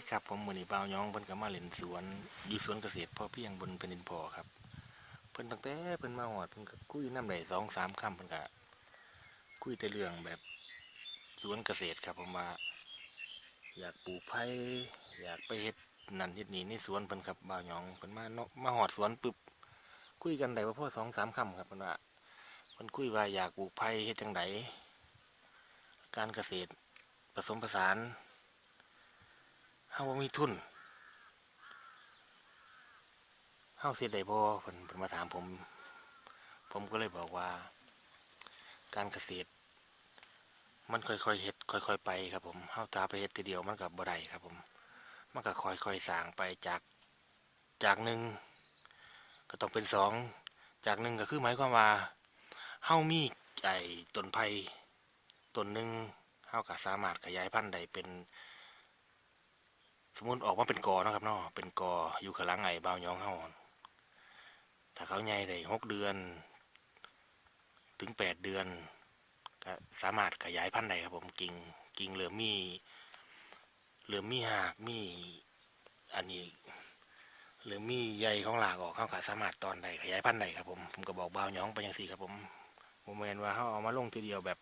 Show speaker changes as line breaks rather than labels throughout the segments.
ยครับผมมือนี้บ่าวหยองเพิ่นก็มาเล่นสวนอยู่สวนเกษตรพ่อเพียงบนแผ่นดินพอครับ เพิ่นตั้งแต่เพิ่นมาฮอดเพิ่นก็คุยน้ำได้สองสามคำเพิ่นก็คุยแต่เรื่องแบบสวนเกษตรครับผมว่า อยากปลูกไผ่อยากไปเฮ็ดนั่นเฮ็ดนี่ในสวนเพิ่นครับบ่าวหยองเพิ่นมาเนาะมาฮอดสวนปึ๊บคุยกันได้ว่าพ่อสองสามคำครับเพิ่นว่าเพิ่นคุยว่าอยากปลูกไผ่เฮ็ดจังไดการเกษตรผสมผสาน เฮาบ่มีทุนเฮาเสียได้บ่เพิ่นเพิ่นมาถามผม ผมก็เลยบอกว่า การเกษตร มันค่อยๆเฮ็ดค่อย ๆ ไปครับผมเฮาตาไปเฮ็ดทีเดียวมันก็บ่ได้ครับ ผม มันก็ค่อยๆสร้างไปจากจากหนึ่งก็ต้องเป็นสองจากหนึ่งก็คือหมายความว่าเฮามีไอ้ต้นไผ่ต้นหนึ่งเฮาก็สามารถขยายพันธุ์ได้เป็น มมติออกมาเป็นกอนะครับเนาะเป็นกออยู่ข้างหลังไอ้บ่าวยองเฮาถ้าเขาใหญ่ได้หกเดือน ถึงแปดเดือนก็สามารถขยายพันธุ์ได้ครับผมกิ่งกิ่งเริ่มมีเริ่มมีหากมีอันนี้เริ่มมีใยของหลากออกเขาก็สามารถตอนได้ขยายพันธุ์ได้ครับผมผมก็บอกบ่าวยองไปยังสี่ครับผมผมเห็นว่าเขาเอามาลงทีเดียวแบบ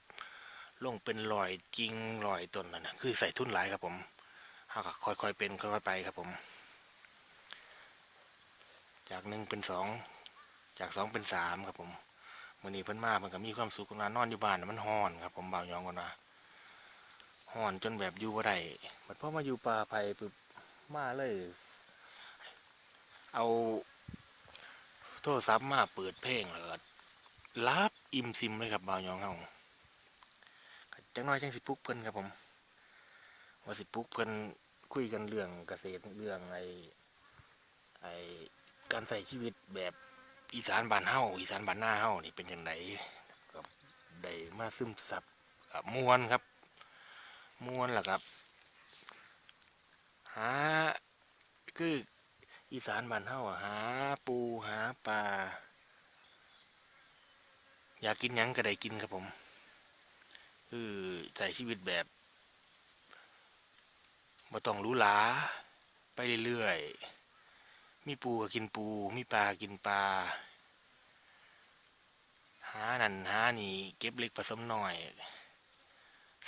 ลงเป็นรอยกิ่งรอยต้นนั่นนะคือใส่ทุนหลายครับผม เขาก็ค่อยๆเป็นค่อยๆไปครับผม จากหนึ่งเป็นสองจากสองเป็นสามครับผมมื่อนี้เพิ่นมาเพิ่นก็มีความสุขกันนอนอยู่บ้านมันฮ้อนครับ ผมบ่าวยองกันว่าฮ้อนจนแบบอยู่บ่ได้บัดพอมาอยู่ป่าไผ่ปึ๊บมาเลย เอา โทรศัพท์มาเปิดเพลงแล้วก็รับอิ่มซิมเลยครับบ่าวยองเฮาจังน้อยจังสิปลุกเพิ่นครับผมว่าสิปลุกเพิ่น คุยกันเรื่องเกษตรเรื่องไอไอการใส่ชีวิตแบบอีสานบ้านเฮาอีสานบ้านหน้าเฮานี่เป็นอย่างไรก็ได้มาซึมซับมวนครับมวนล่ะครับหาคืออีสานบ้านเฮาหาปูหาปลาอยากกินยังก็ได้กินครับผมคือใส่ชีวิตแบบ บ่ต้องรู้หลาไปเรื่อยๆ มีปูก็กินปู มีปลากินปลา หานั่นหานี่เก็บเล็กผสมน้อย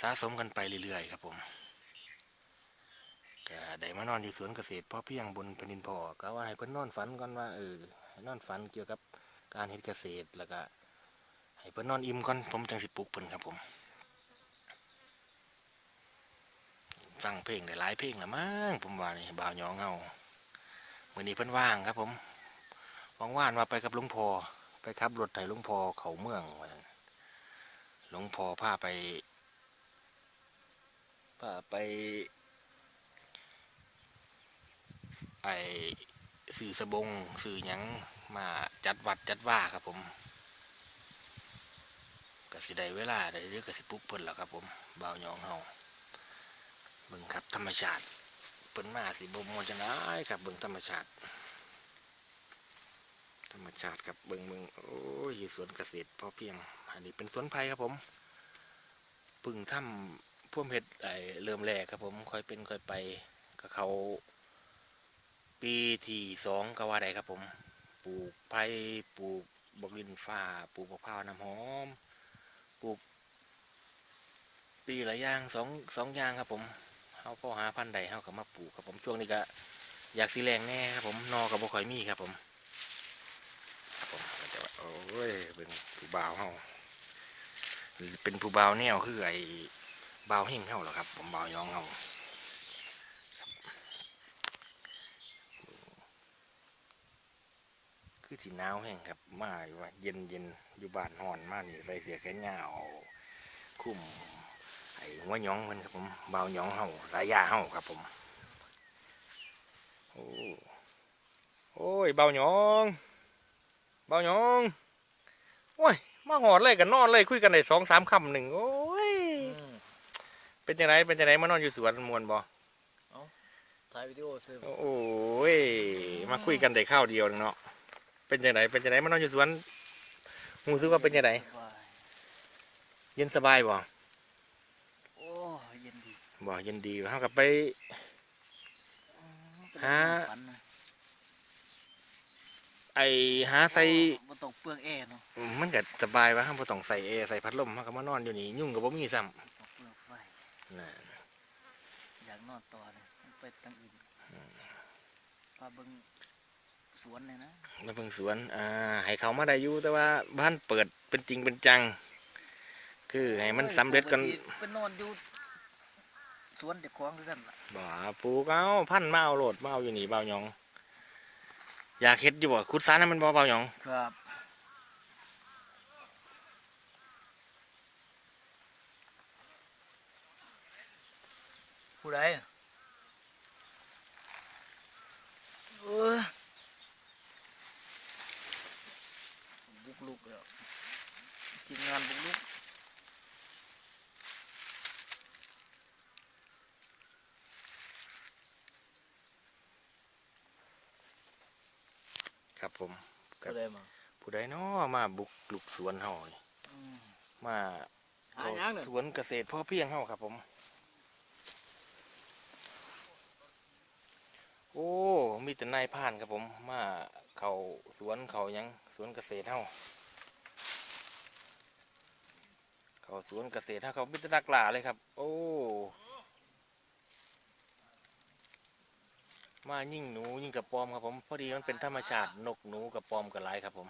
สะสมกันไปเรื่อยๆ ครับผมก็ได้มานอนอยู่สวนเกษตรพ่อเพียงบนแผ่นดินพ่อก็ว่าให้เพิ่นนอนฝันก่อนว่าเออให้นอนฝันเกี่ยวกับการเฮ็ดเกษตรแล้วก็ให้เพิ่นนอนอิ่มก่อนผมจังสิปลุกเพิ่นครับผม ฟังเพลงได้หลายเพลงละมั้งผมว่านี่บ่าวยองเฮาเมื้อนี้เพิ่นว่างครับผมว่างว่างมาไปกับหลวงพ่อไปขับรถไถหลวงพ่อเขาเมืองวันหลวงพ่อพาไปพาไปไอสื่อสบงสื่อหยังมาจัดวัดจัดว่าครับผมก็สิได้เวลาได้เรียกก็สิปลุกเพิ่นแล้วครับผมบ่าวยองเฮา เบิ่งครับธรรมชาติเปิ้นมาสิบ่มวนจังไดครับเบิ่งธรรมชาติ ธรรมชาติครับเบิ่งเบิ่งโอ้ยสวนเกษตรพอเพียง อันนี้เป็นสวนไผ่ครับผมเพึ่งทำพ่วมเฮ็ดไอเริ่มแรกครับผมค่อยเป็นค่อยไปกับเขาปีที่สองก็ว่าได้ครับผม ปลูกไผ่ปลูกบกลินฟ้าปลูกมะพร้าวน้ำหอม ปลูก ปีละอย่างสองสองอย่างครับผม เขาพอหาพันธุ์ใดเขาก็มาปลูกครับผมช่วงนี้ก็อยากสีแรงแน่ครับผมนอกับบ่ค่อยมีครับผมครับผมจะว่าโอ้ยเป็นผู้บ่าวเฮาเป็นผู้บ่าวแนวคือไอ้บ่าวเฮงเฮาเหรอครับ ผมบ่าวยองเฮาคือสีหนาวแห้งครับมาอยู่ว่าเย็นเย็นอยู่บ้านห่อนมากนี่ใส่เสื้อแขนยาวคุ้ม ไอ้หัวหยองมันครับผมเบาวหยองเฮาสายยาเฮาครับผมโอ้โอ้ยเบาหยองเบาหยองโอ้ยมาหอดเลยกันนอนเลยคุยกันได้สองสามคำหนึ่งโอ้ยเป็นยังไงเป็นยังไงมานอนอยู่สวนมวนบ่
ถ่ายวิดีโอซื้อ
โอ้ยมาคุยกันได้ข้าวเดียวนึงเนาะเป็นยังไงเป็นยังไงมานอนอยู่สวนหูซึกว่าเป็นยังไง
สบาย
เย็นสบายบ่
โอ้เย็นดี
บ่เย็นดีเฮากับไปหา
ฝันนะ
ไอหาใส่
บ่ต้องเปลืองแอร์เนาะ
มันก็สบายว่าเราบ่ต้องใส่แอร์ใส่พัดลมเราก็มานอนอยู่นี่ยุ่งก็บ่มีซ้ำ
บ่ต้องเปลืองไฟ
น่ะ
อยากนอนต่อเลยไปทางอื่นพาเบิ่งสวนเลยนะ
มาเบิ่งสวนอ่าให้เขามาได้อยู่แต่ว่าบ้านเปิดเป็นจริงเป็นจัง คือให้มันสำเร็จกัน
โอ้ยผมสิไปนอนอยู่ สวนเด็กของคือกันล่ะ
บ่ปลูกเอาพันธุ์มาเอาโหลดมาเอาอยู่นี่เบาหยอง อยากเฮ็ดอยู่บ่ขุดสารให้มันบ่เบาหยอง
ครับผู้ใดเออบุกลุกแล้วทีมงานบุกลุก
ครับผม ครับ
ผู้ใดมา
ผู้ใดน้อมาบุกลุกสวนเฮานี่
อืม
มา
หาหยังเนี่ย
สวนเกษตรพ่อเพียงเฮาครับผม โอ้มีแต่นายพรานครับผม มาเขาสวนเขาหยังสวนเกษตรเฮาเขาสวนเกษตรเฮาเขามีแต่นักล่าเลยครับ โอ้ มายิ่งหนูยิ่งกับปอมครับผมพอดีมันเป็นธรรมชาตินกหนูกับปอมกับหลายครับผม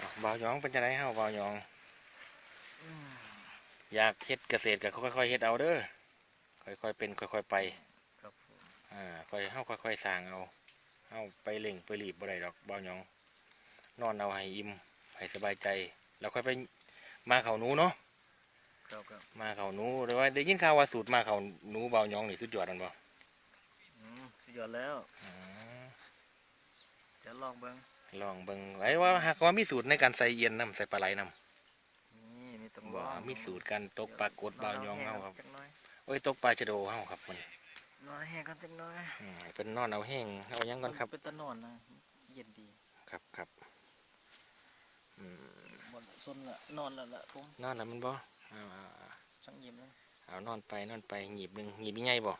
อ้าว บ่าวหยองเป็นจะไดเฮาบ่าวหยอง
อืม
อยากเฮ็ดเกษตรก็ค่อยๆเฮ็ดเอาเด้อค่อยๆเป็นค่อยๆไป
ครับผม
อ่าค่อยเฮาค่อยๆสร้างเอาเฮาไปเล่งไปรีบบ่ได้ดอกบ่าวหยอง นอนเอาให้อิ่มให้สบายใจ แล้วค่อยไปมาเขาหนูเนาะ
ครับครับ
มาเขาหนูหรือว่าได้ยินข่าวว่าสูตรมาเขาหนูบ่าวหยองนี่สุดยอดนั่นบ่
อืมสุดยอดแล้ว
อืม
จะลองเบิ่ง
ลองเบิ่งไว้ว่าหากว่ามีสูตรในการใส่เอียนน้ำใส่ปลาไหลน้
นี่มีตรงำ
บ่มีสูตรการตกปลากดบ่าวหยองเฮาครับ
จักหน่อย
โอ้ยตกปลาชะโดเฮาครับมัน
นอนแห้งกันจังน้อย
อืมเป็นนอนเอาแห้งเอาหยังก่อนครับ
เป็นตะนอนนะเย็นดี
ครับครับอืม
บนซนละนอนและละผม
นอนแล้วมันบ่เอาเอาเอา
ช่างเยี่ยมเลย
เอานอนไปนอนไปหยิบหนึ่งหยิบยังไงบ่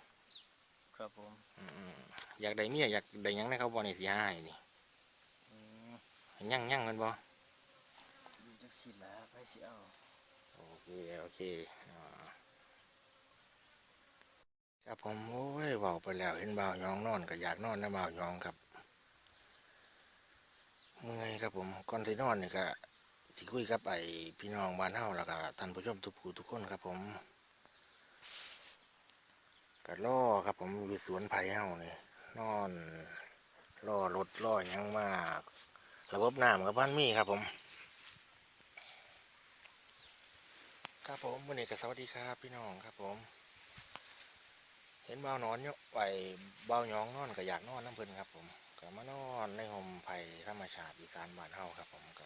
ครับผม
อืมอยากได้เมียอยากได้หยังได้เขาบ่นี่สิหาให้นี่
อืม
ยังยังมันบ่
อยู่จังสิละไปสิเอา
โอเคโอเคอ่าครับผมโอ้ยเว้าไปแล้วเห็นบ่าวยองนอนก็อยากนอนนะบ่าวยองครับเมื่อยครับผมก่อนที่นอนนี่ก็สิคุยกับไอ้พี่น้องบ้านเฮาแล้วก็ท่านผู้ชมทุกผู้ทุกคนครับผมก็ล่อครับผมอยู่สวนไผ่เฮานี่นอนล่อรถล่อหยังมาก ระบบน้ำกับบ้านมีครับผม ครับผมวันนี้ก็สวัสดีครับพี่น้องครับผม เห็นเบานอนอยู่ไหวบ่าวหยองนอนก็อยากนอนน้ำเพลินครับผมก็มานอนในห่มไผ่ธรรมชาติอีสานบ้านเฮาครับผมก็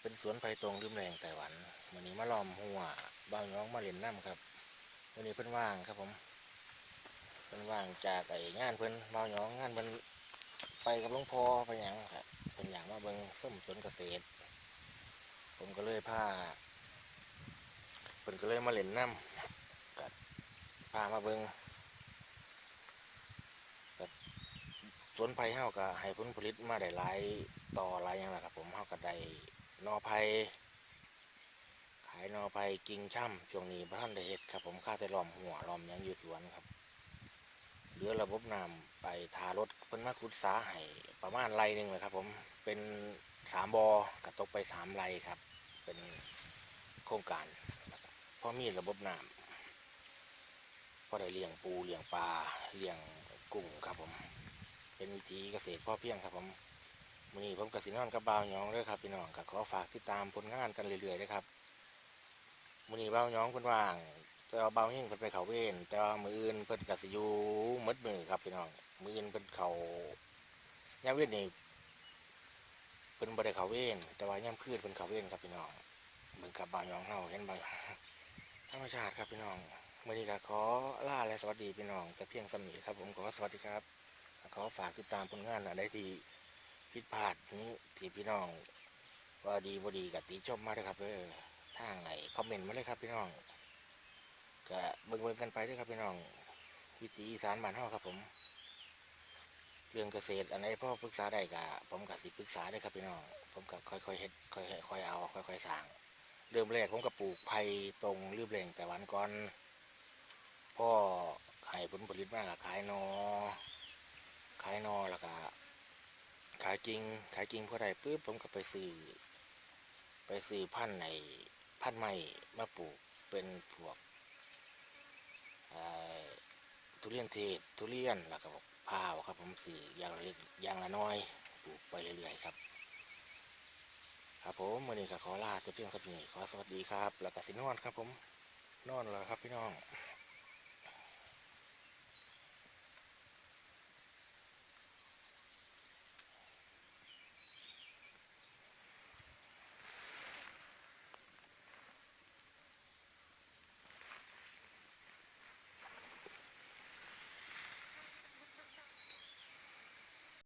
เป็นสวนไผ่ตรงริมแรงไต้หวันวันนี้มาล้อมหัวบ่าวหยองมาเล่นน้ำครับวันนี้เพิ่นว่างครับผมเพิ่นว่างจากไอ้งานเพิ่นเมาหยองงานเพิ่นไปกับหลวงพ่อไปหยังครับ เพิ่นอย่ากมาเบิงส้มสวนเกษตร ผมก็เลยพาเพิ่นก็เลยมาเล่นน้ำกับพามาเบิงกับสวนไผ่เฮาก็ให้ผลผลิตมาได้หลายต่อหลายอย่างแหละครับผมเฮาก็ได้นอไผ่ขายนอไผ่กิ่งช่ำช่วงนี้บ่ทันได้เฮ็ดครับผมค่าแต่ล้อมหัวล้อมยังอยู่สวนครับ เหลือระบบน้ำไปทารถเพิ่นมาขุดสาให้ประมาณไรหนึ่งเลยครับ ผมเป็นสามบอกระตกไปสามไรครับ เป็นโครงการพราะมีระบบน้ำพอได้เลี้ยงปูเลี้ยงปลาเลี้ยงกุ้งครับผม เป็นวิธีเกษตรพ่อเพียงครับผมมื้อนี้ผมกสินอนกับบ่าวหยองเลยครับพี่น้องก็ขอฝากติดตามผลงานกันเรื่อยๆนะครับมื้อนี้บ่าวหยองเพิ่นว่าง แต่ว่าเบาเฮงเพิ่นไปเขาเวนแต่ว่ามืออื่นเพิ่นก็สิอยู่หมดมือครับพี่น้องมืออื่นเพิ่นเขายามเว้นนี่เพิ่นบ่ได้เขาเวนแต่ว่ายามคืนเพิ่นเขาเวนครับพี่น้องเบิ่งกับบางยองเฮาเห็นบางธรรมชาติครับพี่น้องมื้อนี้ก็ขอลาและสวัสดีพี่น้องแต่เพียงสำนี้ครับ ผมขอสวัสดีครับขอฝากติดตามผลงานอันใดที่ผิดพลาดนี้ที่พี่น้องว่าดีบ่ดีก็ติชมมาเด้อครับเด้อทางไอ้คอมเมนต์มาเลยครับพี่น้อง ก็เบิ่งเบิ่งกันไปด้วยครับพี่น้องวิถีอีสานบ้านเฮาครับ ผม เรื่องเกษตรอันไหนพ่อปรึกษาได้ก็ผมก็สิปรึกษาได้ครับพี่น้องผมก็ค่อยๆเฮ็ดค่อยๆค่อยเอาค่อยๆสร้างเริ่มแรกผมก็ปลูกไผ่ตรงรีบเร่งแต่วันก่อนพ่อให้ผลผลิตมากขายนอขายนอแล้วก็ขายจริงขายจริงพอได้ปุ๊บผมก็ไปซื้อไปซื้อพันธุ์ในพันธุ์ใหม่มาปลูกเป็นพวก ทุเรียนเทศทุเรียนแล้วก็พร้าวครับ ผมสี่อย่างละเล็กอย่างละน้อยปลูกไปเรื่อยๆครับ ครับผมวันนี้ก็ขอลาแต่เพียงสักนี้ขอสวัสดีครับ แล้วก็สินอนครับผมนอนแล้วครับพี่น้อง